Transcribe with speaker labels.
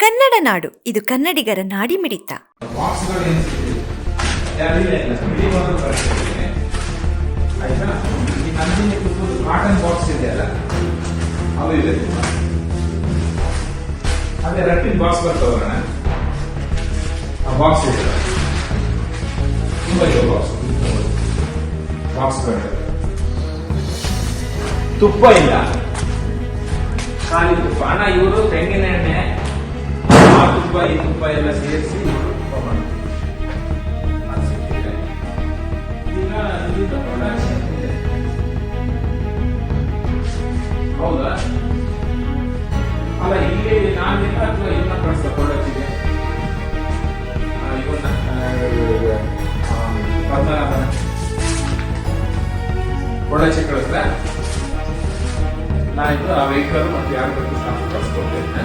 Speaker 1: ಕನ್ನಡ ನಾಡು. ಇದು ಕನ್ನಡಿಗರ
Speaker 2: box box ತುಪ್ಪ ಇಲ್ಲ. ಖಾಲಿ ತುಪ್ಪ. ಅಣ್ಣ ಇವರು ತೆಂಗಿನ ಆ ತುಪ್ಪ ಎಲ್ಲ ಸೇರಿಸಿ ತುಪ್ಪ ಇದೆ. ಹೌದಾ ಅಲ್ಲ ಇಲ್ಲಿ ನಾನಿಲ್ಲ ಅಥವಾ ಇವನ್ನ ಕಳಿಸ್ತಾ ಕೊಡಚ್ಚಿಗೆ ಇವನ್ನ ಆ, ಪದ್ಮನಾಭನ ಕೊಡಚಿ ಕಳಿಸ್ತಾ ಆ ವೆಹಿಕಲ್ ಮತ್ತೆ ಯಾರು ಬೇಕು ಕಳಿಸ್ಕೊಡ್ತೇನೆ